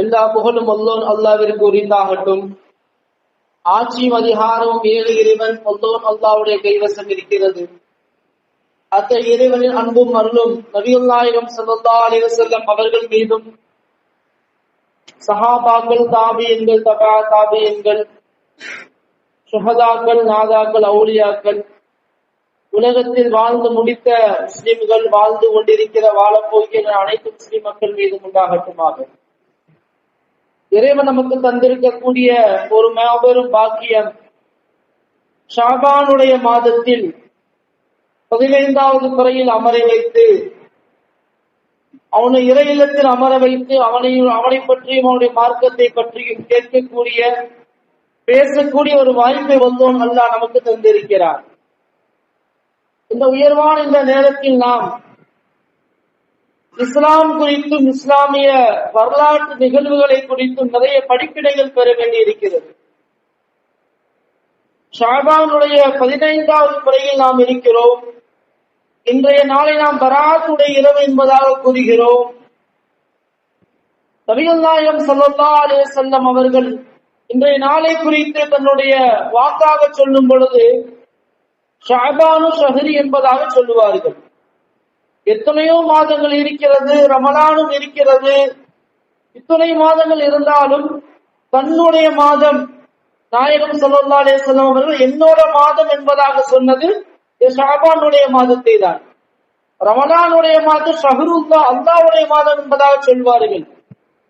எல்லா புகழும் அல்லோன் அல்லாவிற்கு உரிந்தாகட்டும் ஆட்சியும் அதிகாரமும் ஏழு இறைவன் அல்லோன் அல்லாவுடைய கைவசம் இருக்கிறது அத்தகைய இறைவனின் அன்பும் அருளும் நபியுல்லாயிரம் சல்லா அலிவசல்லம் அவர்கள் மீதும் சஹாபாக்கள் தாபியன்கள் தபா தாபியன்கள் சுகதாக்கள் நாதாக்கள் அவுளியாக்கள் உலகத்தில் வாழ்ந்து முடித்த முஸ்லிம்கள் வாழ்ந்து கொண்டிருக்கிற வாழப்போகிற அனைத்து முஸ்லிம் மக்கள் மீதும் உண்டாகட்டுமாக இறைவன் நமக்கு தந்திருக்கக்கூடிய ஒரு மாபெரும் பாக்கியம் ஷாபானுடைய மாதத்தில் பதினைந்தாவது குறையில் அமர வைத்து அவனை இறை இல்லத்தில் அமர வைத்து அவனையும் அவனை பற்றியும் அவனுடைய மார்க்கத்தை பற்றியும் கேட்கக்கூடிய பேசக்கூடிய ஒரு வாய்ப்பை வந்தோம் அல்லா நமக்கு தந்திருக்கிறார். இந்த உயர்வான இந்த நேரத்தில் நாம் இஸ்லாம் குறித்தும் இஸ்லாமிய வரலாற்று நிகழ்வுகளை குறித்தும் நிறைய படிப்பினைகள் பெற வேண்டியிருக்கிறது. ஷாபானுடைய பதினைந்தாவது முறையில் நாம் இருக்கிறோம். இன்றைய நாளை நாம் பராத்துடைய இரவு என்பதாக கூறுகிறோம். நபிகள் நாயகம் சல்லா அலே செல்லம் அவர்கள் இன்றைய நாளை குறித்து தன்னுடைய வாக்காக சொல்லும் பொழுது ஷாபானு ஷஹரி என்பதாக சொல்லுவார்கள். எத்தனையோ மாதங்கள் இருக்கிறது ரமலானும் இருக்கிறது. இத்தனை மாதங்கள் இருந்தாலும் தன்னுடைய மாதம் நாயகம் சல்லா அலேஸ்லாம் அவர்கள் என்னோட மாதம் என்பதாக சொன்னது ஷாபானுடைய மாதத்தை தான். ரமணானுடைய மாதம் ஷஹருல்லா அல்லாவுடைய மாதம் என்பதாக சொல்வார்கள்.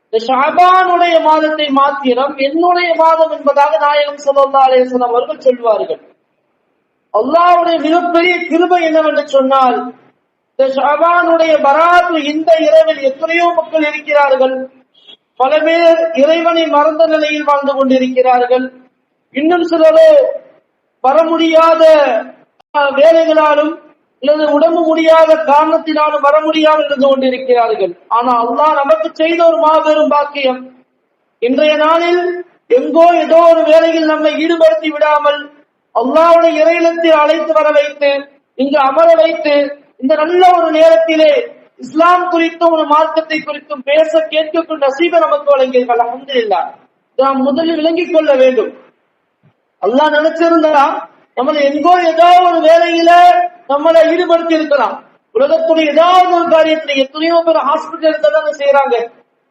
இந்த ஷாபானுடைய மாதத்தை மாத்திரம் என்னுடைய மாதம் என்பதாக நாயகம் சல்லா அலேஸ்லாம் அவர்கள் சொல்வார்கள். அல்லாவுடைய மிகப்பெரிய கிருபை என்னவென்று சொன்னால் இந்த ஷாபானுடைய பராத்து இந்த இரவில் எத்தனையோ மக்கள் இருக்கிறார்கள். பல பேர் இறைவனை மறந்த நிலையில் வாழ்ந்து கொண்டிருக்கிறார்கள். இன்னும் சிலரோ வர முடியாத வேலைகளாலும் அல்லது உடம்பு முடியாத காரணத்தினாலும் வர முடியாமல் இருந்து கொண்டிருக்கிறார்கள். ஆனா அல்லாஹ் நமக்கு செய்த ஒரு மாபெரும் பாக்கியம். இன்றைய நாளில் எங்கோ ஏதோ ஒரு வேலையில் நம்மை ஈடுபடுத்தி விடாமல் அல்லாவுடைய இறையிலத்தில் அழைத்து வர வைத்து இங்கு அமர வைத்து இந்த நல்ல ஒரு நேரத்திலே இஸ்லாம் குறித்தும் ஒரு மார்க்கத்தை குறித்தும் பேச கேட்கக்கூடிய நசீப நமக்கு வழங்கியிருக்கள் அஹமதுல்லா நாம் முதலில் விளங்கிக் கொள்ள வேண்டும். அல்லாஹ் நினைச்சிருந்தா நம்மளை எங்கோ ஏதாவது ஒரு வேலையில நம்மளை ஈடுபடுத்தி இருக்கலாம். உலகத்துடைய ஏதாவது ஒரு காரியத்துல எத்தனையோ பேர் ஹாஸ்பிட்டல் தானே செய்யறாங்க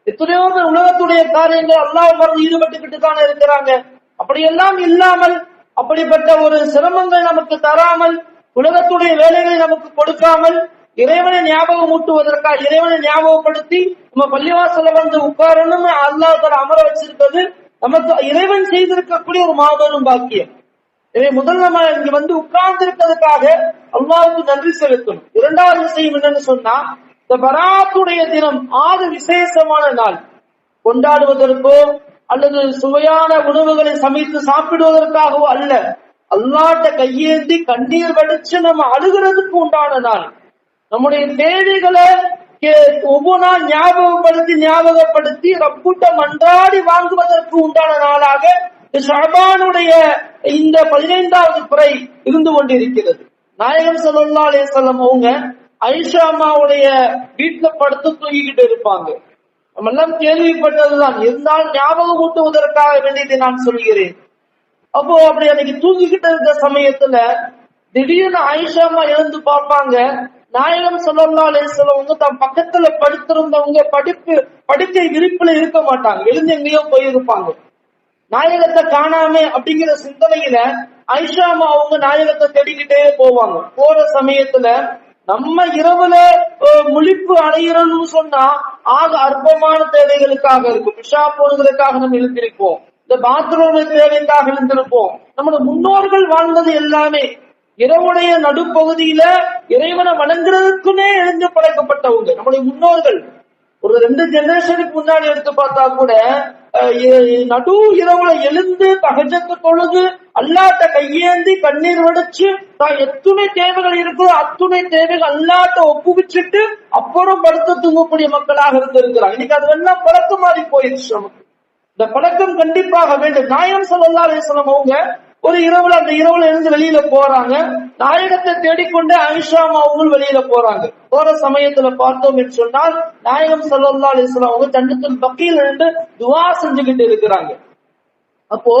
எத்தனையோ பேர் உலகத்துடைய காரியங்கள் அல்லாஹ் மருந்து ஈடுபட்டுக்கிட்டு தானே இருக்கிறாங்க. அப்படியெல்லாம் இல்லாமல் அப்படிப்பட்ட ஒரு சிரமங்கள் நமக்கு தராமல் உலகத்துடைய வேலைகளை நமக்கு கொடுக்காமல் இறைவனை ஞாபகம் ஊட்டுவதற்காக இறைவனை ஞாபகப்படுத்தி நம்ம பள்ளிவாசல வந்து உட்காரணும் அல்லாஹ் தர அமர வச்சிருக்கிறது நமக்கு இறைவன் செய்திருக்கக்கூடிய ஒரு மாபெரும் பாக்கியம். இதை முதல் நம்ம இங்க வந்து உட்கார்ந்து இருக்கிறதுக்காக அல்லாவுக்கு நன்றி செலுத்தணும். இரண்டாவது விஷயம் என்னன்னு சொன்னா இந்த பராத்துடைய தினம் ஆறு விசேஷமான நாள். கொண்டாடுவதற்கோ அல்லது சுவையான உணவுகளை சமைத்து சாப்பிடுவதற்காகவோ அல்ல. அல்லாட்ட கையேந்தி கண்ணீர் வடிச்சு நம்ம அழுகிறதுக்கு உண்டான நாள். நம்முடைய தேவைகளை ஒவ்வொன்றா ஞாபகப்படுத்தி ஞாபகப்படுத்தி ரப்புட்ட மன்றாடி வாங்குவதற்கு உண்டான நாளாக ஷபானுடைய இந்த பதினைந்தாவது குறை இருந்து கொண்டிருக்கிறது. நாயகம் சல்லா அலிசல்லம் அவங்க ஐஷா அம்மாவுடைய வீட்டுல படுத்து தூங்கிக்கிட்டு இருப்பாங்க. நம்ம எல்லாம் கேள்விப்பட்டதுதான். இருந்தால் ஞாபகம் ஊட்டுவதற்காக வேண்டியதை நான் சொல்கிறேன். அப்போ அப்படி அன்னைக்கு தூங்கிக்கிட்டு இருந்த சமயத்துல திடீர்னு ஆயிஷா எழுந்து பார்ப்பாங்க. நாயகம் சொல்லல்லா சொல்லவங்க தன் பக்கத்துல படுத்திருந்தவங்க படிப்பு படுக்கை விரிப்புல இருக்க மாட்டாங்க. எழுந்து எங்கேயோ போயிருப்பாங்க. நாயகத்தை காணாம அப்படிங்கிற சிந்தனையில ஐஷாமா அவங்க நாயகத்தை தேடிக்கிட்டே போவாங்க. போற சமயத்துல நம்ம இரவுல முழிப்பு அடையிறோம்னு சொன்னா ஆக அற்பமான தேவைகளுக்காக இருக்கும். விஷா போடுவதற்காக நம்ம எழுந்திருப்போம். இந்த பாத்ரூம் தேவைக்காக இருந்திருப்போம். நம்மளோட முன்னோர்கள் வாழ்ந்தது எல்லாமே இரவுடைய நடுப்பகுதியில இறைவனை வணங்குறதுக்குன்னே எழுந்து படைக்கப்பட்டவங்க. நம்முடைய முன்னோர்கள். ஒரு ரெண்டு ஜெனரேஷனுக்கு முன்னாடி எடுத்து பார்த்தா கூட நடு இரவுல எழுந்து தகஜத்து தொழுது அல்லாட்ட கையேந்தி கண்ணீர் வடிச்சு தான் எத்துணை தேவைகள் இருக்கோ அத்துணை தேவைகள் அல்லாட்ட ஒப்புவிச்சுட்டு அப்புறம் படுத்து தூங்கக்கூடிய மக்களாக இருந்திருக்கிறாங்க. இன்னைக்கு அது எல்லாம் பழக்கம் மாறி போயிடுச்சு நமக்கு. இந்த பழக்கம் கண்டிப்பாக வேண்டும். நாயகம் சல்லா அலிஸ்லாம் அவங்க ஒரு இரவுல அந்த இரவுல இருந்து வெளியில போறாங்க. நாயகத்தை தேடிக்கொண்டு அனிஷா அம்மாவும் வெளியில போறாங்க. போற சமயத்துல பார்த்தோம் என்று சொன்னால் நாயகம் சல்லா அலிஸ்லாம் அவங்க தண்டத்தில் பக்கியில் இருந்து துவா செஞ்சுக்கிட்டு இருக்கிறாங்க. அப்போ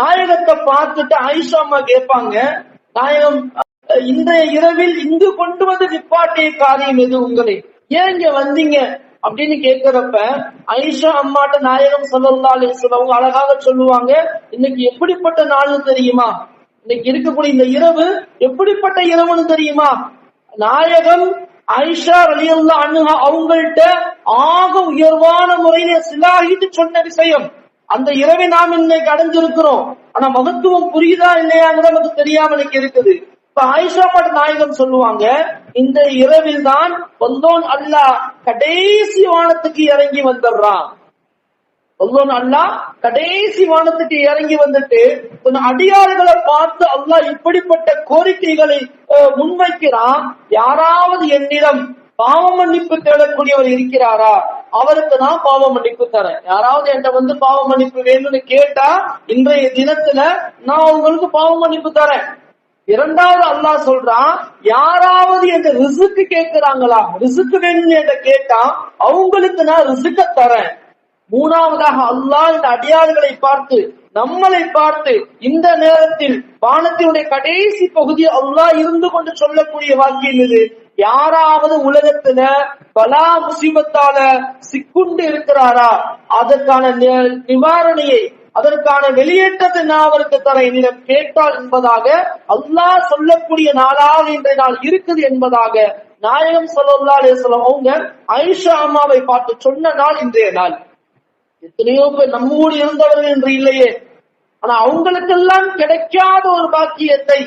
நாயகத்தை பார்த்துட்டு ஆயிஷா அம்மா கேட்பாங்க நாயகம் இன்றைய இரவில் இங்கு கொண்டு வந்து நிப்பாட்டிய காரியம் எது உங்களை? ஏன் இங்க வந்தீங்க? அப்படின்னு கேக்குறப்ப ஐஷா அம்மாட்ட நாயகம் சொல்லலாம் அலிஸ்லாம் அவங்க அழகாக சொல்லுவாங்க இன்னைக்கு எப்படிப்பட்ட நாள்னு தெரியுமா? இன்னைக்கு இருக்கக்கூடிய இந்த இரவு எப்படிப்பட்ட இரவுன்னு தெரியுமா? நாயகம் ஐஷா அலியல்லா அண்ணுகா அவங்கள்ட்ட ஆக உயர்வான முறையில சிலாகிட்டு சொன்ன விஷயம். அந்த இரவை நாம் இன்னைக்கு அடைஞ்சிருக்கிறோம். ஆனா மகத்துவம் புரியுதா இல்லையாங்கிறத நமக்கு தெரியாம இன்னைக்கு இருக்குது. இப்ப ஆயிஷா நாயகம் சொல்லுவாங்க இந்த இரவில் தான் வந்தோன் அல்லாஹ் கடைசி வானத்துக்கு இறங்கி வந்துடுறான். அல்லாஹ் அல்லாஹ் கடைசி வானத்துக்கு இறங்கி வந்துட்டு அடியாறுகளை பார்த்து அல்லாஹ் இப்படிப்பட்ட கோரிக்கைகளை அஹ், முன்வைக்கிறான். யாராவது என்னிடம் பாவ மன்னிப்பு தேடக்கூடியவர் இருக்கிறாரா? அவருக்கு நான் பாவ மன்னிப்பு தரேன். யாராவது என்கிட்ட வந்து பாவ மன்னிப்பு வேணும்னு கேட்டா இன்றைய தினத்துல நான் உங்களுக்கு பாவ மன்னிப்பு தரேன். இரண்டாவது அல்லாஹ் சொல்றான் யாராவது எங்க ரிசுக்கு கேட்கிறாங்களா? ரிசுக்கு வேணும்னு என்கிட்ட கேட்டா அவங்களுக்கு நான் ரிசுக்க தரேன். மூணாவதாக அல்லாஹ் இந்த அடியார்களை பார்த்து நம்மளை பார்த்து இந்த நேரத்தில் வானத்தினுடைய கடைசி பகுதி அல்லாஹ் இருந்து கொண்டு சொல்லக்கூடிய வாக்கியம் இது. யாராவது உலகத்துல பலா முசீபத்தால சிக்குண்டு இருக்கிறாரா? அதற்கான நிவாரணையை அதற்கான வெளியேற்றத்தை நான் அவருக்கு தர என்னிடம் கேட்டால் என்பதாக அல்லாஹ் சொல்லக்கூடிய நாளாக இன்றைய நாள் இருக்குது என்பதாக நாயகம் சொல்லா அலைஹி அவங்க ஐஷா அம்மாவை பார்த்து சொன்ன நாள் இன்றைய நாள். எத்தனையோ பேர் நம்மோடு இருந்தவர்கள் என்று இல்லையே. ஆனா அவங்களுக்கெல்லாம் கிடைக்காத ஒரு பாக்கியத்தை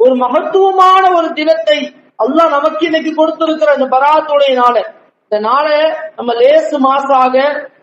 ஒரு மகத்துவமான ஒரு தினத்தை அல்லாஹ் நமக்கு இன்னைக்கு கொடுத்திருக்கிற இந்த பராத்துடைய நாளை. இந்த நாளை நம்ம லேசு மாசாக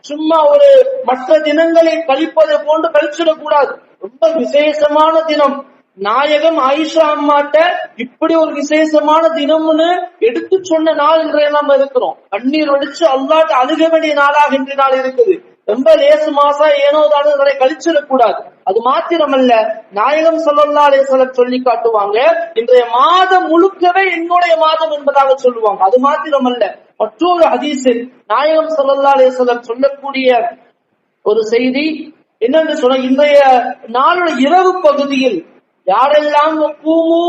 சும்மா ஒரு மற்ற தினங்களை கழிப்பதை போன்று கழிச்சிடக் கூடாது ரொம்ப விசேஷமான தினம். நாயகம் ஆயிஷா அம்மாட்ட இப்படி ஒரு விசேஷமான தினம்னு எடுத்து சொன்ன நாள் இன்றைய நாம இருக்கிறோம். கண்ணீர் வடிச்சு அல்லாட்ட அழுக வேண்டிய நாளாக இன்றைய நாள் இருக்குது. ரொம்ப லேசு மாசா ஏனோ தானோ கழிச்சிடக் கூடாது. அது மாத்திரமல்ல நாயகம் சொல்லல்லா அலைஹி சொல்லி காட்டுவாங்க இன்றைய மாதம் முழுக்கவே என்னுடைய மாதம் என்பதாக சொல்லுவாங்க. அது மாத்திரமல்ல மற்றொரு ஹதீஸில் நாயகம் சொல்லல்லா அலைஹி சொல்லக்கூடிய ஒரு செய்தி என்னன்னு சொன்ன இன்றைய நாளுடைய இரவு பகுதியில் யாரெல்லாம் பூமு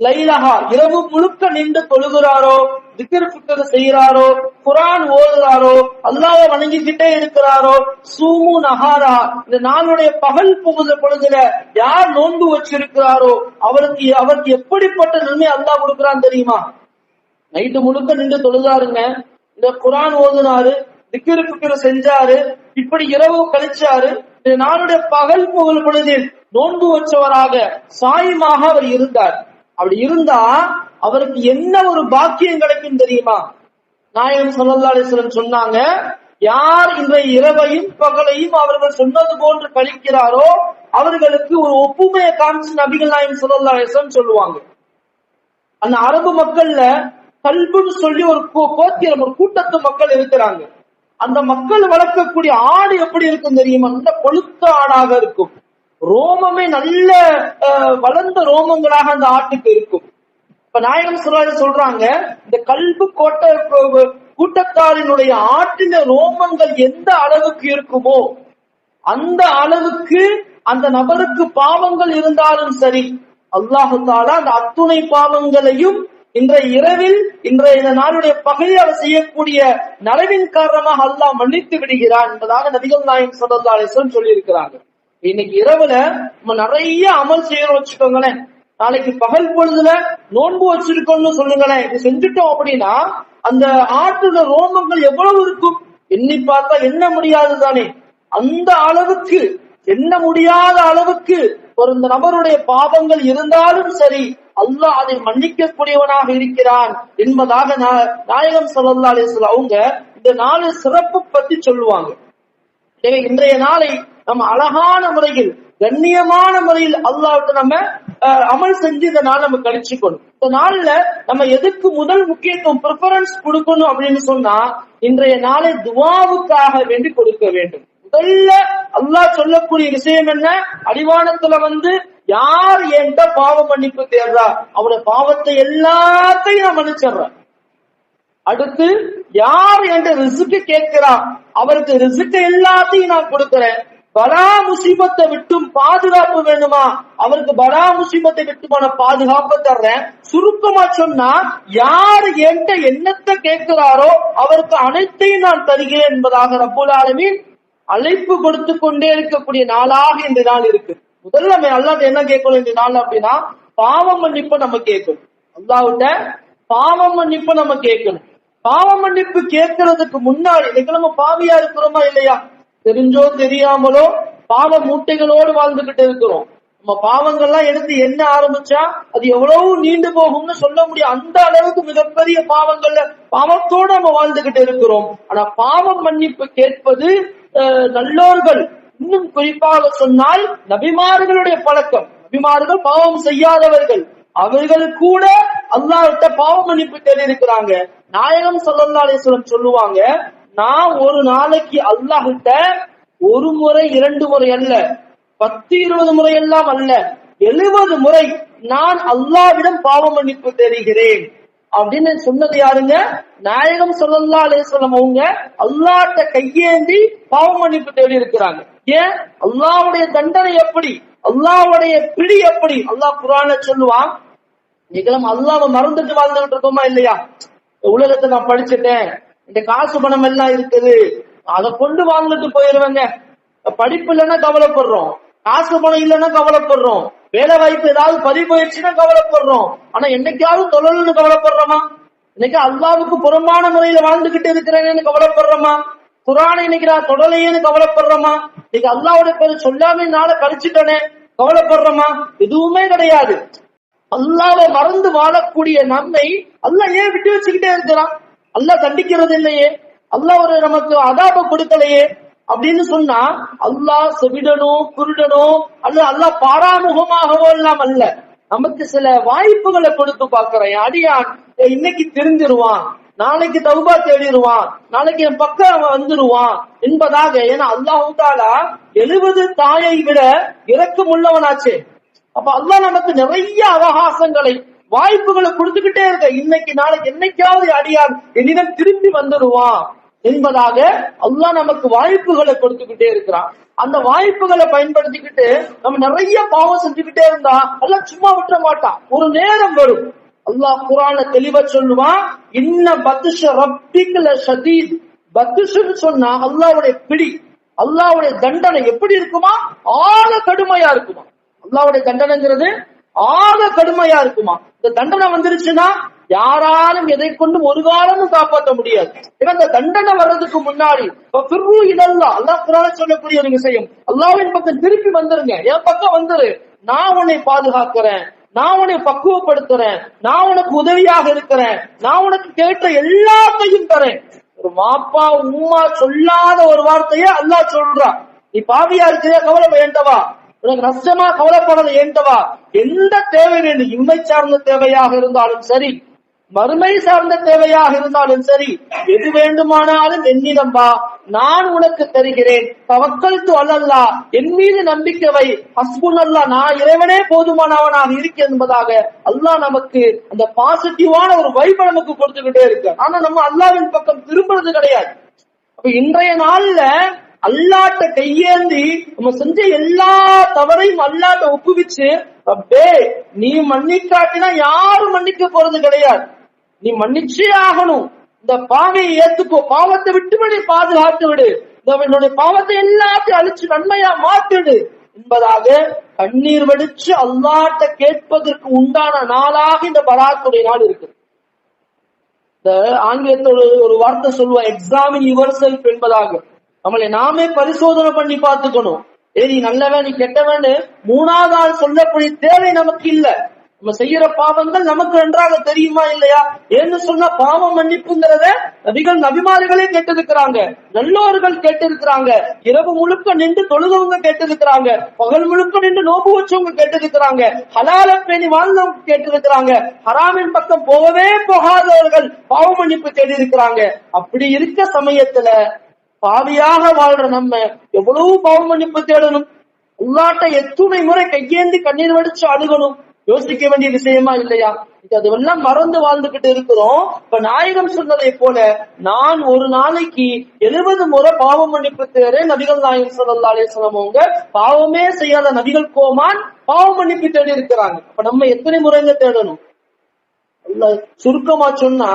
லைலஹா இரவு முழுக்க நின்று தொழுகிறாரோ திக்கர் ஃபிக்ர் செய்கிறாரோ குரான் ஓதுறாரோ அல்லாஹ்வை வணங்கிக்கிட்டே இருக்கிறாரோ சூமு நகாரா இந்த நாளுடைய பகல் புகுந்த பொழுதுல யார் நோன்பு வச்சிருக்கிறாரோ அவருக்கு அவருக்கு எப்படிப்பட்ட நன்மை அல்லாஹ் கொடுக்கிறான் தெரியுமா? நைட்டு முழுக்க நின்று தொழுதாருங்க. இந்த குரான் ஓதுனாரு திக்கிரு பிக்கிரு செஞ்சாரு இப்படி இரவு கழிச்சாரு. இந்த நாளுடைய பகல் புகழ் பொழுதில் நோன்பு வச்சவராக சாயமாக அவர் இருந்தார். அப்படி இருந்தா அவருக்கு என்ன ஒரு பாக்கியம் கிடைக்கும் தெரியுமா? நாயகம் ஸல்லல்லாஹு அலைஹி சொன்னாங்க யார் இன்றைய இரவையும் பகலையும் அவர்கள் சொன்னது போன்று கழிக்கிறாரோ அவர்களுக்கு ஒரு ஒப்புமையை காமிச்சு நபிகள் நாயகம் ஸல்லல்லாஹு சொல்லுவாங்க. அந்த அரபு மக்கள்ல கல்புன்னு சொல்லி ஒரு கோ- கோத்திரம் ஒரு கூட்டத்து மக்கள் இருக்கிறாங்க. அந்த மக்கள் வளர்க்கக்கூடிய ஆடு எப்படி இருக்கும் தெரியுமா? நல்ல கொழுத்த ஆடாக இருக்கும். ரோமமே நல்ல அஹ், வளர்ந்த ரோமங்களாக அந்த ஆட்டுக்கு இருக்கும். இப்ப நாயகம் சொல்றாரு சொல்றாங்க இந்த கல்பு கோட்டை கூட்டத்தாரினுடைய ஆட்டின ரோமங்கள் எந்த அளவுக்கு இருக்குமோ அந்த அளவுக்கு அந்த நபருக்கு பாவங்கள் இருந்தாலும் சரி அல்லாஹு தாலா அந்த அத்துணை பாவங்களையும் இன்றைய இரவில் இன்றைய இந்த நாளுடைய பகையை அவர் செய்யக்கூடிய நலவின் காரணமாக அல்லாஹ் மன்னித்து விடுகிறான் என்பதாக நபிகள் நாயம் ஸல்லல்லாஹு சொல்லியிருக்கிறாங்க சொல்லி இருக்கிறாங்க இன்னைக்கு இரவுல நம்ம நிறைய அமல் செய்யறோம் வச்சுக்கோங்களேன். நாளைக்கு பகல் பொழுதுல நோன்பு வச்சிருக்கோம்னு சொல்லுங்களேன். இது செஞ்சுட்டோம் அப்படின்னா அந்த ஆட்டுல ரோமங்கள் எவ்வளவு இருக்கும்? எண்ணி பார்த்தா என்ன முடியாது தானே. அந்த அளவுக்கு என்ன முடியாத அளவுக்கு ஒரு இந்த நபருடைய பாவங்கள் இருந்தாலும் சரி அல்லாஹ் அதை மன்னிக்கக்கூடியவனாக இருக்கிறான் என்பதாக நாயகம் ஸல்லல்லாஹு அவங்க இந்த நாலு சிறப்பு பத்தி சொல்லுவாங்க. இன்றைய நாளை நம்ம அழகான முறையில் கண்ணியமான முறையில் அல்லாஹ்விட்ட நம்ம அமல் செஞ்சு இந்த நாள் நம்ம கழிச்சுக்கணும். இந்த நாள்ல நம்ம எதுக்கு முதல் முக்கியத்துவம் ப்ரிஃபரன்ஸ் கொடுக்கணும் அப்படின்னு சொன்னா இன்றைய நாளை துவாவுக்காக வேண்டி கொடுக்க வேண்டும். முதல்ல அல்லாஹ் சொல்லக்கூடிய விஷயம் என்ன? அடிவானத்துல வந்து யார் என்கிட்ட பாவ மன்னிப்பு தேடுறா? அவனோட பாவத்தை எல்லாத்தையும் நான் மன்னிச்சிடுறேன். அடுத்து யார் என்ற ரிசுக்கு கேட்கிறா? அவருக்கு ரிசுக்கு எல்லாத்தையும் நான் கொடுக்கிறேன். பலா முசீபத்தை விட்டும் பாதுகாப்பு வேணுமா? அவருக்கு பலா முசீபத்தை விட்டுமான பாதுகாப்பு தர்றேன். சுருக்கமா சொன்னா யாரு என்கிட்ட என்னத்தை கேட்கிறாரோ அவருக்கு அனைத்தையும் நான் தருகிறேன் என்பதாக ரப்புல் ஆலமீன் அழைப்பு கொடுத்து கொண்டே இருக்கக்கூடிய நாளாக இந்த நாள் இருக்கு. முதல்ல நம்ம அல்லாட்ட என்ன கேட்கணும் இந்த நாள் அப்படின்னா பாவம் மன்னிப்பு நம்ம கேட்கணும். அல்லாவிட்ட பாவம் மன்னிப்பு நம்ம கேட்கணும். பாவ மன்னிப்பு கேட்கறதுக்கு முன்னாடி இன்னைக்கு நம்ம பாவியா இருக்கிறோமா இல்லையா? தெரிஞ்சோ தெரியாமலோ பாவ மூட்டைகளோடு வாழ்ந்துகிட்டு இருக்கிறோம். நம்ம பாவங்கள்லாம் எடுத்து என்ன ஆரம்பிச்சா அது எவ்வளவு நீண்டு போகும்னு சொல்ல முடியும். அந்த அளவுக்கு மிகப்பெரிய பாவங்கள்ல பாவத்தோடு நம்ம வாழ்ந்துகிட்டு இருக்கிறோம். ஆனா பாவம் மன்னிப்பு கேட்பது நல்லோர்கள். இன்னும் குறிப்பாக சொன்னால் நபிமார்களுடைய பழக்கம். நபிமார்கள் பாவம் செய்யாதவர்கள். அவர்கள் கூட அல்லாஹ்கிட்ட பாவ மன்னிப்பு தேடி இருக்கிறாங்க நாயகம் ஸல்லல்லாஹு சொல்லுவாங்க நான் ஒரு நாளைக்கு அல்லாஹிட்ட ஒரு முறை இரண்டு முறை அல்ல பத்து இருபது முறை எல்லாம் அல்ல எழுபது முறை நான் அல்லாவிடம் பாவ மன்னிப்பு தெரிகிறேன் அப்படின்னு சொன்னது யாருங்க? நாயகம் சொல்லல்லா அலைஹி அவங்க அல்லாட்ட கையேந்தி பாவ மன்னிப்பு தேடி இருக்கிறாங்க. ஏன்? அல்லாவுடைய தண்டனை எப்படி? அல்லாஹ்வுடைய பிடி எப்படி? அல்லாஹ் குர்ஆன்ல சொல்லுவான் நீங்களும் அல்லாவை மறந்துட்டு வாழ்ந்துட்டு இருக்கோமா இல்லையா? இந்த உலகத்தை நான் படிச்சுட்டேன் இந்த காசு பணம் எல்லாம் இருக்குது. அதை கொண்டு வாழ்ந்துட்டு போயிருவேங்க. படிப்பு இல்லைன்னா கவலைப்படுறோம். காசு பணம் இல்லைன்னா கவலைப்படுறோம். வேலை வாய்ப்பு ஏதாவது பதிவு போயிடுச்சுன்னா கவலைப்படுறோம். ஆனா என்னைக்காவது தொழில்னு கவலைப்படுறோமா? இன்னைக்கு அல்லாவுக்கு புறம்பான முறையில வாழ்ந்துகிட்டு இருக்கிறேன்னு கவலைப்படுறோமா? குரானை இன்னைக்கு நான் தொடலையேன்னு கவலைப்படுறோமா? இன்னைக்கு அல்லாவுடைய பேரு சொல்லாம நாளை கழிச்சுட்டனே கவலைப்படுறோமா? எதுவுமே கிடையாது. அல்லாவை மறந்து வாழக்கூடிய நம்மை அல்ல ஏன் விட்டு வச்சுக்கிட்டே இருக்கிறான்? அல்லாஹ் தண்டிக்கிறது இல்லையே அல்லாஹ் ஒரு நமக்கு அதாப கொடுக்கலையே. அப்படின்னு சொன்னா அல்லாஹ் செவிடனோ குருடனோ அல்ல அல்லாஹ் பாராமுகமாகவோ எல்லாம் அல்ல. நமக்கு சில வாய்ப்புகளை கொடுத்து பாக்குறேன் அடியான் இன்னைக்கு தெரிஞ்சிருவான். நாளைக்கு தௌபா தேடிடுவான் நாளைக்கு என் பக்கம் அவன் வந்துருவான். என்பதாக ஏன்னா அல்லாஹூட்டாலா எழுபது தாயை விட இறக்கம் உள்ளவனாச்சே அப்ப அல்லாஹ் நமக்கு நிறைய அவகாசங்களை வாய்ப்புகளை கொடுத்துக்கிட்டே இருக்க. இன்னைக்கு நாளைக்கு என்னைக்காவது அடியான் என்னிடம் திரும்பி வந்துடுவான் என்பதாக அல்லாஹ் நமக்கு வாய்ப்புகளை கொடுத்துக்கிட்டே இருக்கிறான். அந்த வாய்ப்புகளை பயன்படுத்திக்கிட்டு நம்ம நிறைய பாவம் செஞ்சுக்கிட்டே இருந்தா எல்லாம் சும்மா விட்டுற மாட்டான். ஒரு நேரம் வரும். அல்லாஹ் குரான தெளிவா சொல்லுவான் இன்ன பத்துஷ ரப்பிக்கல சதீத் பத்துஷன்னு சொன்னா அல்லாவுடைய பிடி அல்லாவுடைய தண்டனை எப்படி இருக்குமா? ஆழ கடுமையா இருக்குமா? அல்லாவுடைய தண்டனைங்கிறது ஆக கடுமையா இருக்குமா? இந்த தண்டனை வந்துருச்சுன்னா யாராலும் எதை கொண்டும் ஒரு காலமும் காப்பாற்ற முடியாது. ஏன்னா இந்த தண்டனை வர்றதுக்கு முன்னாடி இதெல்லாம் அல்லாஹ் குரான சொல்லக்கூடிய ஒரு விஷயம் அல்லாவின் பக்கம் திருப்பி வந்துருங்க. என் பக்கம் வந்துரு. நான் உன்னை பாதுகாக்கிறேன். நான் உன்னை பக்குவப்படுத்துறேன். நான் உனக்கு உதவியாக இருக்கிறேன். நான் உனக்கு கேட்ட எல்லாத்தையும் தரேன். ஒரு மாப்பா உம்மா சொல்லாத ஒரு வார்த்தையே அல்லாஹ் சொல்றா. நீ பாவியா இருக்கிறியா? கவலை வேண்டவா? உனக்கு நஷ்டமா கவலைப்படாத ஏண்டவா? எந்த தேவை வேண்டும் இம்மை சார்ந்த தேவையாக இருந்தாலும் சரி மறுமை சார்ந்த தேவையாக இருந்தாலும் சரி எது வேண்டுமானாலும் என்னிடம் வா நான் உனக்கு தருகிறேன். தவக்கல் அல்லல்லா என் மீது நம்பிக்கை வை. ஹஸ்புன் அல்லா நான் இறைவனே போதுமானவனாக இருக்க என்பதாக அல்லாஹ் நமக்கு அந்த பாசிட்டிவான ஒரு வைப்பை நமக்கு கொடுத்துக்கிட்டே இருக்கு ஆனா நம்ம அல்லாவின் பக்கம் திரும்புறது கிடையாது. அப்ப இன்றைய நாள்ல அல்லாட்ட கையேந்தி நம்ம செஞ்ச எல்லா தவறையும் அல்லாட்ட ஒப்புவிச்சு அப்பே நீ மன்னிக்காட்டினா யாரும் மன்னிக்க போறது கிடையாது. நீ மன்னிச்சே ஆகணும். இந்த பாவையை ஏத்துக்கோ. பாவத்தை விட்டு நீ பாதுகாத்து விடு. இந்த என்னுடைய பாவத்தை எல்லாத்தையும் அழிச்சு நன்மையா மாத்திடு. என்பதாக கண்ணீர் வடிச்சு அல்லாட்ட கேட்பதற்கு உண்டான நாளாக இந்த பராத்துடைய நாள் இருக்கு இந்த ஆங்கிலத்தில் ஒரு வார்த்தை சொல்லுவா எக்ஸாமின் யுவர் செல்ஃப் என்பதாக. நம்மளை நாமே பரிசோதனை பண்ணி பார்த்துக்கணும். ஏ நீ நல்லவன் நீ கெட்டவன் மூணாவது ஆள் சொல்லக்கூடிய தேவை நமக்கு இல்ல. நம்ம செய்யற பாவங்கள் நமக்கு நன்றாக தெரியுமா இல்லையா? ஏன்னு சொன்னா பாவம் மன்னிப்புங்கிறத நபிகள் நபிமார்களே கேட்டிருக்கிறாங்க. நல்லோர்கள் கேட்டிருக்கிறாங்க. இரவு முழுக்க நின்று தொழுதவங்க கேட்டிருக்கிறாங்க. பகல் முழுக்க நின்று நோக்கு வச்சவங்க கேட்டிருக்கிறாங்க. ஹலால பேணி வாழ்ந்தவங்க கேட்டிருக்கிறாங்க. ஹராமின் பக்கம் போகவே போகாதவர்கள் பாவ மன்னிப்பு கேட்டிருக்கிறாங்க அப்படி இருக்க சமயத்துல பாவியாக வாழ்ற நம்ம எவ்வளவு பாவம் மன்னிப்பு தேடணும்? உள்ளாட்ட எத்துணை முறை கையேந்தி கண்ணீர் வடிச்சு அழுகணும்? யோசிக்க வேண்டிய விஷயமா இல்லையா? இது அதெல்லாம் மறந்து வாழ்ந்துகிட்டு இருக்கிறோம். இப்ப நாயகம் சொன்னதை போல நான் ஒரு நாளைக்கு எழுபது முறை பாவம் மன்னிப்பு தேரே நபிகள் நாயகம் சொல்லல்லா அலிஸ்லாம் அவங்க பாவமே செய்யாத நபிகள் கோமான் பாவம் மன்னிப்பு தேடி இருக்கிறாங்க. அப்ப நம்ம எத்தனை முறைங்க தேடணும்? சுருக்கமா சொன்னா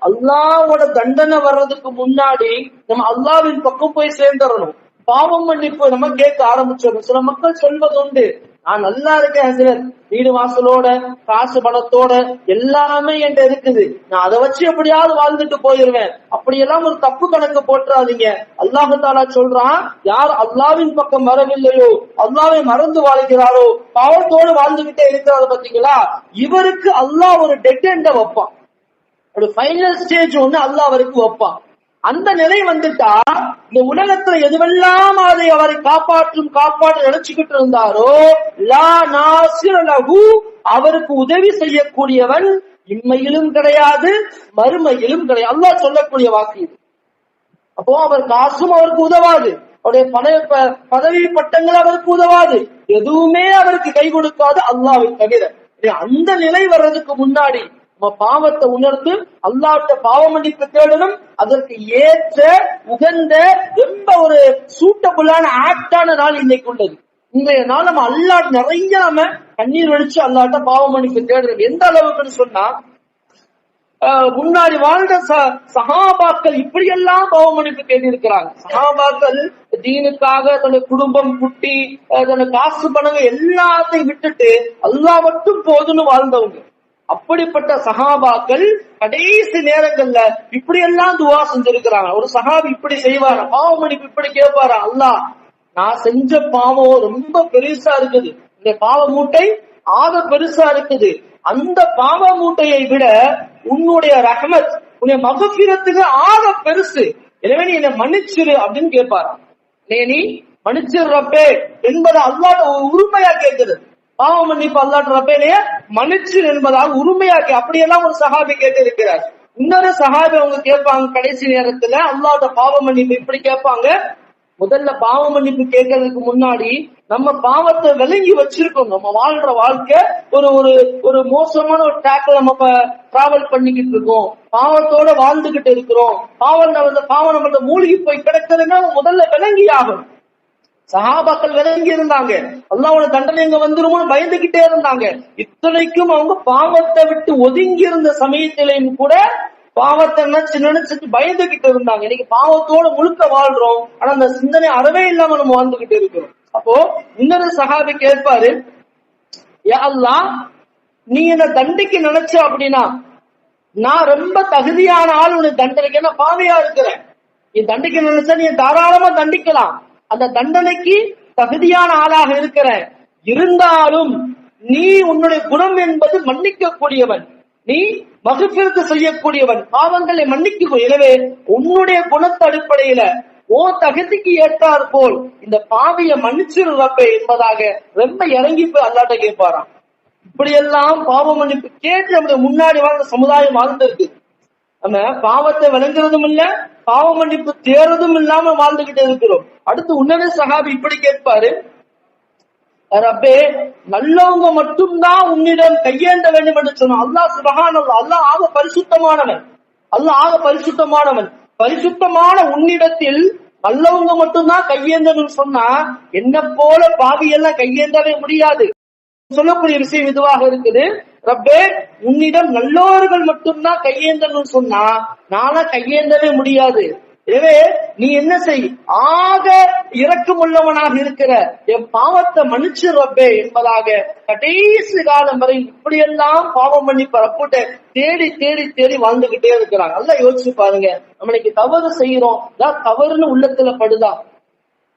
அல்லாவோட தண்டனை வர்றதுக்கு முன்னாடி நம்ம அல்லாவின் பக்கம் போய் சேர்ந்துடணும் பாவம் மன்னிப்பு நம்ம கேட்க ஆரம்பிச்சிடணும். சில மக்கள் சொல்வது உண்டு நான் நல்லா இருக்கேன் ஹசரத். வீடு வாசலோட காசு பணத்தோட எல்லாமே என்கிட்ட இருக்குது. நான் அதை வச்சு எப்படியாவது வாழ்ந்துட்டு போயிருவேன். அப்படியெல்லாம் ஒரு தப்பு கணக்கு போட்டுறாதீங்க அல்லாஹு தாலா சொல்றான் யார் அல்லாவின் பக்கம் வரவில்லையோ அல்லாவை மறந்து வாழ்கிறாரோ பாவத்தோடு வாழ்ந்துகிட்டே இருக்கிறாரு பாத்தீங்களா இவருக்கு அல்லாஹ் ஒரு டெட் எண்ட வைப்பான். ஒரு ஃபைனல் ஸ்டேஜ் ஒண்ணு அல்லாஹ் அவருக்கு வைப்பான். அந்த நிலை வந்துட்டா இந்த உலகத்துல எதுவெல்லாம் அதை அவரை காப்பாற்றும் காப்பாற்ற நினைச்சுக்கிட்டு இருந்தாரோ லா நாசிர அவருக்கு உதவி செய்யக்கூடியவன் இம்மையிலும் கிடையாது மறுமையிலும் கிடையாது. அல்லாஹ் சொல்லக்கூடிய வாக்கு இது. அப்போ அவர் காசும் அவருக்கு உதவாது. அவருடைய பண ப- பதவி பட்டங்கள் அவருக்கு உதவாது. எதுவுமே அவருக்கு கை கொடுக்காது அல்லாவை தவிர. அந்த நிலை வர்றதுக்கு முன்னாடி பாவத்தை உணர்ந்து அல்லாட்ட பாவ மன்னிப்பு தேடணும். அதற்கு ஏற்ற உகந்த ரொம்ப ஒரு சூட்டபுளான ஆக்டான நாள் இன்னைக்கு உள்ளது. இன்றைய நாள் நம்ம அல்லாஹ் நிறைய நம்ம கண்ணீர் வடிச்சு அல்லாட்ட பாவ மன்னிப்பு தேடணும். எந்த அளவுக்குன்னு சொன்னா ஆஹ் முன்னாடி வாழ்ந்த ச- சஹாபாக்கள் இப்படியெல்லாம் பாவமன்னிப்பு கேட்டிருக்கிறாங்க. இருக்கிறாங்க தீனுக்காக தன்னுடைய குடும்பம் குட்டி ஆஹ் தன்னுடைய காசு பணங்க எல்லாத்தையும் விட்டுட்டு அல்லா மட்டும் போதுன்னு வாழ்ந்தவங்க. அப்படிப்பட்ட சகாபாக்கள் கடைசி நேரங்கள்ல இப்படி எல்லாம் துவா செஞ்சிருக்கிறாங்க. ஒரு சகாபி இப்படி செய்வாரா. பாவமணிப்பு இப்படி கேட்பாரா. அல்லாஹ் நான் செஞ்ச பாவம் ரொம்ப பெருசா இருக்குது. இந்த பாவ மூட்டை ஆக பெருசா இருக்குது. அந்த பாவ மூட்டையை விட உன்னுடைய ரஹமத் உன்னுடைய மகபீரத்துக்கு ஆக பெருசு. எனவே நீ என்னை மன்னிச்சிரு அப்படின்னு கேட்பாரா. நீ நீ? மன்னிச்சிரு ரப்பே என்பதை அல்லாட்ட உரிமையா கேட்கிறது. பாவ மன்னிப்பு அல்லாட்டு ரப்பேனைய மன்னிச்சு என்பதாக உரிமையா அப்படியெல்லாம் ஒரு சஹாபி கேட்டு இருக்கிறார் இன்னொரு சஹாபி அவங்க கேட்பாங்க கடைசி நேரத்துல அல்லாட்ட பாவ மன்னிப்பு இப்படி கேட்பாங்க. முதல்ல பாவ மன்னிப்பு கேட்கறதுக்கு முன்னாடி நம்ம பாவத்தை விளங்கி வச்சிருக்கோம். நம்ம வாழ்ற வாழ்க்கை ஒரு ஒரு ஒரு மோசமான ஒரு ட்ராக்ல நம்ம டிராவல் பண்ணிக்கிட்டு இருக்கோம். பாவத்தோட வாழ்ந்துகிட்டு இருக்கிறோம். பாவம் நம்ம பாவம் நம்மள மூழ்கி போய் கிடக்குதுன்னா முதல்ல விளங்கி ஆகணும் சஹாபாக்கள் விளங்கி இருந்தாங்க அல்லாவோட தண்டனை எங்க வந்துருமோன்னு பயந்துகிட்டே இருந்தாங்க. இத்தனைக்கும் அவங்க பாவத்தை விட்டு ஒதுங்கி இருந்த சமயத்திலையும் கூட பாவத்தை நினைச்சு நினைச்சிட்டு பயந்துகிட்டு இருந்தாங்க. இன்னைக்கு பாவத்தோட முழுக்க வாழ்றோம். ஆனா அந்த சிந்தனை அறவே இல்லாம நம்ம வாழ்ந்துகிட்டு இருக்கிறோம். அப்போ இன்னொரு சகாபி கேட்பாரு அல்லா நீ என்ன தண்டிக்கு நினைச்ச அப்படின்னா நான் ரொம்ப தகுதியான ஆள் உனக்கு தண்டனைக்கு. என்ன பாவையா இருக்கிறேன். நீ தண்டிக்க நினைச்சா நீ தாராளமா தண்டிக்கலாம். அந்த தண்டனைக்கு தகுதியான ஆளாக இருக்கிற இருந்தாலும் நீ உன்னுடைய குணம் என்பது மன்னிக்க கூடியவன் நீ மகிழ்ச்சிக்கு செய்யக்கூடியவன். பாவங்களை மன்னிக்க எனவே உன்னுடைய குணத்து அடிப்படையில ஓ தகுதிக்கு ஏற்றார் போல் இந்த பாவிய மன்னிச்சிருப்பே என்பதாக ரொம்ப இறங்கி போய் அல்லாட்ட கேட்பாராம். இப்படியெல்லாம் பாவ மன்னிப்பு கேட்டு நம்முடைய முன்னாடி வாழ்ந்த சமுதாயம் வாழ்ந்திருக்கு. நம்ம பாவத்தை விளங்குறதும் இல்ல பாவ மன்னிப்பு தேர்றதும் இல்லாம வாழ்ந்துகிட்டு இருக்கிறோம். அடுத்து உன்னத சகாபி இப்படி கேட்பாரு. ரப்பே நல்லவங்க மட்டும்தான் உன்னிடம் கையேந்த வேண்டும் என்று சொன்னான். அல்லாஹ் சுபகான் அல்லாஹ் ஆக பரிசுத்தமானவன். அல்லாஹ் ஆக பரிசுத்தமானவன். பரிசுத்தமான உன்னிடத்தில் நல்லவங்க மட்டும்தான் கையேந்தணும் சொன்னா என்ன போல பாவி எல்லாம் கையேந்தவே முடியாது. சொல்லக்கூடிய விஷயம் இதுவாக இருக்குது. ரப்பே உன்னிடம் நல்லோர்கள் மட்டும்தான் கையேந்தணும் சொன்னா நானா கையேந்தவே முடியாது. எனவே நீ என்ன செய்? ஆக இறக்கம் உள்ளவனாக இருக்கிற என் பாவத்தை மன்னிச்சு ரப்பே என்பதாக கடைசி காலம் வரை இப்படியெல்லாம் பாவம் பண்ணி பரப்புட்ட தேடி தேடி தேடி வாழ்ந்துகிட்டே இருக்கிறாங்க நல்லா யோசிச்சு பாருங்க. நம்ம இன்னைக்கு தவறு செய்யறோம். தான் தவறுன்னு உள்ளத்துல படுதா?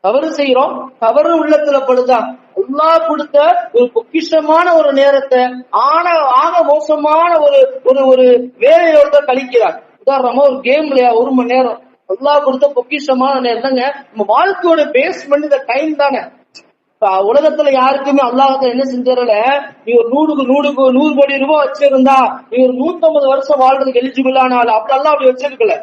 தவறு செய்யறோம். தவறு உள்ளத்துல படுதா? அல்லாஹ் கொடுத்த ஒரு பொக்கிஷமான ஒரு நேரத்தை ஆன ஆக மோசமான ஒரு ஒரு ஒரு வேலையோட கழிக்கிறார். உதாரணமா ஒரு கேம்ல ஒரு மணி நேரம். அல்லா கொடுத்த பொக்கிஷமான நேரம். தாங்க நம்ம வாழ்க்கையோட பேஸ்மெண்ட் இந்த டைம் தானே. உலகத்துல யாருக்குமே அல்லாஹ் என்ன செஞ்சிடல நீ ஒரு நூறுக்கு நூறுக்கு நூறு கோடி ரூபாய் வச்சிருந்தா நீ ஒரு நூத்தம்பது வருஷம் வாழ்றதுக்கு எலிஜிபிள் ஆனாலும் அப்படி எல்லாம் அப்படி வச்சிருக்கல.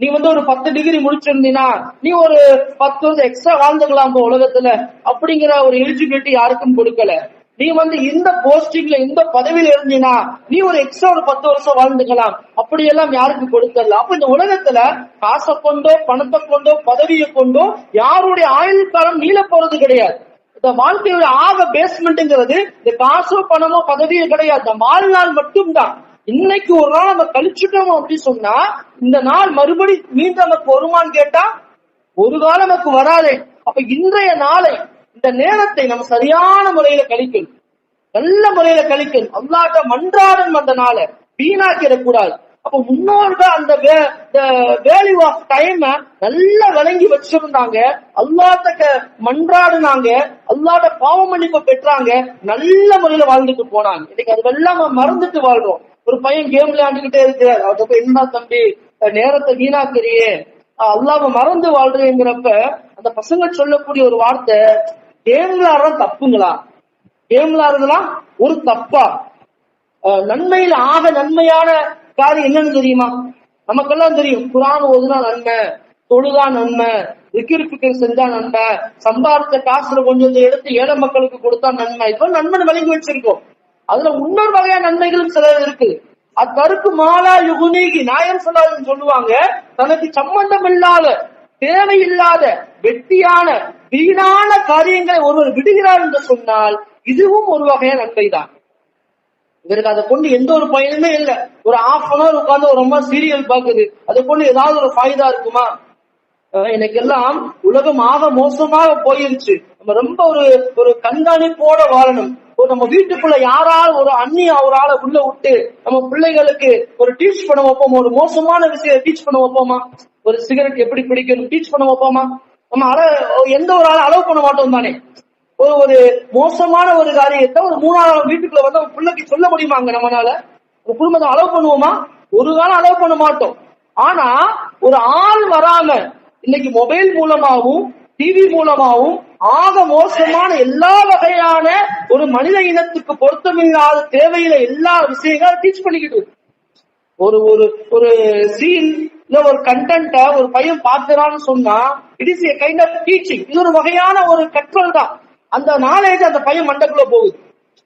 நீ வந்து ஒரு பத்து டிகிரி முடிச்சிருந்தீனா நீ ஒரு பத்து வருஷம் எக்ஸ்ட்ரா வாழ்ந்துக்கலாம் இப்ப உலகத்துல அப்படிங்கிற ஒரு எலிஜிபிலிட்டி யாருக்கும் கொடுக்கல. நீ வந்து இந்த போஸ்டிங்ல இந்த பதவியில இருந்தீனா நீ ஒரு எக்ஸ்ட்ரா ஒரு பத்து வருஷம் வாழ்ந்துக்கலாம். அப்படியெல்லாம் யாருக்கும் கொடுக்கல. அப்ப இந்த உலகத்துல காசை கொண்டோ பணத்தை கொண்டோ பதவியை கொண்டோ யாருடைய ஆயுள் காலம் நீள போறது கிடையாது. இந்த வாழ்க்கையோட ஆக பேஸ்மெண்ட்ங்கிறது இந்த காசோ பணமோ பதவியோ கிடையாது. இந்த வாழ்நாள் மட்டும்தான். இன்னைக்கு ஒரு நாள் நம்ம கழிச்சுட்டோம் அப்படின்னு சொன்னா இந்த நாள் மறுபடி மீண்டும் நமக்கு வருமான்னு கேட்டா ஒரு காலம் நமக்கு வராதே. அப்ப இன்றைய நாளை இந்த நேரத்தை நம்ம சரியான முறையில கழிக்கணும். நல்ல முறையில கழிக்கணும். அல்லாட்ட மன்றாடன் அந்த நாளை வீணாக்கிடக்கூடாது. அப்ப முன்னோர்கள் அந்த வேல்யூ ஆஃப் டைம் நல்லா விளங்கி வச்சிருந்தாங்க. அல்லாட்ட மன்றாடுனாங்க. அல்லாட்ட பாவ மன்னிப்பு பெற்றாங்க. நல்ல முறையில வாழ்ந்துட்டு போனாங்க. இன்னைக்கு அதெல்லாம் நம்ம மறந்துட்டு வாழ்றோம். ஒரு பையன் கேம் விளையாண்டுகிட்டே இருக்கிறார். அவர்கிட்ட போய் என்ன தம்பி நேரத்தை வீணாக்குறியே? அல்லாம மறந்து வாழ்றேங்கிறப்ப அந்த பசங்க சொல்லக்கூடிய ஒரு வார்த்தை கேம் விளையாடுறது தப்புங்களா? கேம் விளையாடுறதுலாம் ஒரு தப்பா? அஹ் நன்மையில ஆக நன்மையான காரியம் என்னன்னு தெரியுமா? நமக்கெல்லாம் தெரியும். குரான் ஓதுனா நன்மை தொழுதா நன்மை விக்கிரிப்பிக்கர் செஞ்சா நன்மை சம்பாதித்த காசுல கொஞ்சம் எடுத்து ஏழை மக்களுக்கு கொடுத்தா நன்மை. இப்போ நன்மை விளங்கி வச்சிருக்கோம். அதுல இன்னொரு வகையான நன்மைகளும் சில இருக்கு. அத்தருக்கு மாலா யுகுனிகி நாயர் சொல்லாதுன்னு சொல்லுவாங்க. தனக்கு சம்பந்தம் இல்லாத தேவையில்லாத வெட்டியான வீணான காரியங்களை ஒருவர் விடுகிறார் என்று சொன்னால் இதுவும் ஒரு வகையான நன்மைதான். இவருக்கு அதை கொண்டு எந்த ஒரு பயனுமே இல்ல. ஒரு ஆஃப் அன் அவர் உட்கார்ந்து ஒரு ரொம்ப சீரியல் பாக்குது அதை கொண்டு ஏதாவது ஒரு ஃபாய்தா இருக்குமா? அஹ் எனக்கு எல்லாம் உலகம் ஆக மோசமாக போயிருச்சு. நம்ம ரொம்ப ஒரு ஒரு கண்காணிப்போட வாழணும். ஒரு நம்ம வீட்டுக்குள்ள யாரால ஒரு அண்ணி அவரால உள்ள விட்டு நம்ம பிள்ளைகளுக்கு ஒரு டீச் பண்ண வைப்போம்? ஒரு மோசமான விஷயத்தை டீச் பண்ண வைப்போமா? ஒரு சிகரெட் எப்படி பிடிக்கணும் டீச் பண்ண வைப்போமா? நம்ம அற எந்த ஒரு ஆள் அலோவ் பண்ண மாட்டோம் தானே? ஒரு ஒரு மோசமான ஒரு காரியத்தை ஒரு மூணாவது வீட்டுக்குள்ள வந்து அவங்க பிள்ளைக்கு சொல்ல முடியுமாங்க நம்மளால ஒரு குடும்பத்தை அலோவ் பண்ணுவோமா? ஒரு காலம் அலோவ் பண்ண மாட்டோம். ஆனா ஒரு ஆள் வராம இன்னைக்கு மொபைல் மூலமாகவும் டிவி மூலமாவும் ஆக மோசமான எல்லா வகையான ஒரு மனித இனத்துக்கு பொருத்தமில்லாத தேவையில எல்லா விஷயங்களும் டீச் பண்ணிக்கிட்டு ஒரு ஒரு ஒரு சீன் இல்ல ஒரு கண்டென்ட்ட ஒரு பையன் பார்க்கிறான்னு சொன்னா it is a kind of teaching இது ஒரு வகையான ஒரு கற்றல் தான். அந்த நாலேஜ் அந்த பையன் மண்டக்குள்ள போகுது.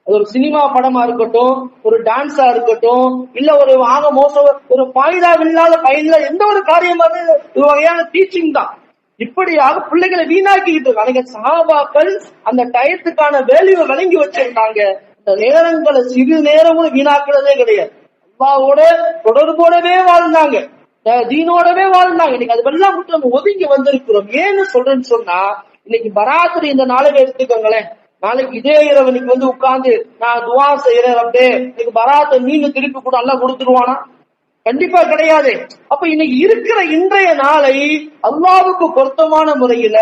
அது ஒரு சினிமா படமா இருக்கட்டும் ஒரு டான்ஸா இருக்கட்டும் இல்ல ஒரு ஆக மோசம் ஒரு பாய்தா இல்லாத பயனில எந்த ஒரு காரியமா இது ஒரு வகையான டீச்சிங் தான். இப்படியாக பிள்ளைகளை வீணாக்கிட்டு இருக்காங்க அன்னைக்கு அந்த டயத்துக்கான வேல்யூவை வழங்கி வச்சிருந்தாங்க இந்த நேரங்களை சிறு நேரமும் வீணாக்குறதே கிடையாது. அல்லாவோட தொடர்போடவே வாழ்ந்தாங்க. அஹ் தீனோடவே வாழ்ந்தாங்க. இன்னைக்கு அதெல்லாம் விட்டு நம்ம ஒதுங்கி வந்திருக்கிறோம். ஏன்னு சொல்றேன்னு சொன்னா இன்னைக்கு பராத்திரி இந்த நாளைக்கு எடுத்துக்கோங்களேன். நாளைக்கு இதே இரவு இன்னைக்கு வந்து உட்கார்ந்து நான் துவா செய்யறேன் அப்படியே இன்னைக்கு பராத்தை மீன் திருப்பி கூட நல்லா கொடுத்துருவானா? கண்டிப்பா கிடையாது. அப்ப இன்னைக்கு இருக்கிற இன்றைய நாளை அல்லாவுக்கு பொருத்தமான முறையில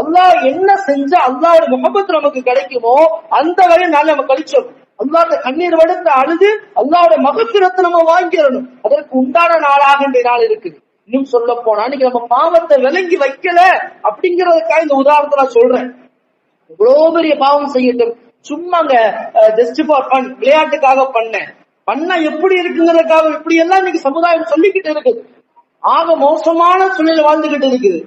அல்லாஹ் என்ன செஞ்சா அல்லாவோட முகப்பத்து நமக்கு கிடைக்குமோ அந்த வரை நாளை நம்ம கழிச்சோம். அல்லாத கண்ணீர் வடுத்து அழுது அல்லாவோட மகத்திரத்தை நம்ம வாங்கிடணும். அதற்கு உண்டான நாளாக இந்த நாள் இருக்குது. இன்னும் சொல்ல போனா இன்னைக்கு நம்ம பாவத்தை விளங்கி வைக்கல அப்படிங்கறதுக்காக இந்த உதாரணத்தை நான் சொல்றேன். இவ்வளவு பெரிய பாவம் செய்யட்டும். சும்மாங்க ஜஸ்ட் ஃபார் ஃபன் விளையாட்டுக்காக பண்ணேன். பண்ணா எப்படி இருக்குங்கிறதுக்காக இப்படி எல்லாம் இன்னைக்கு சமுதாயம் சொல்லிக்கிட்டு இருக்குது. ஆக மோசமான சூழ்நிலை வாழ்ந்துகிட்டு இருக்குது.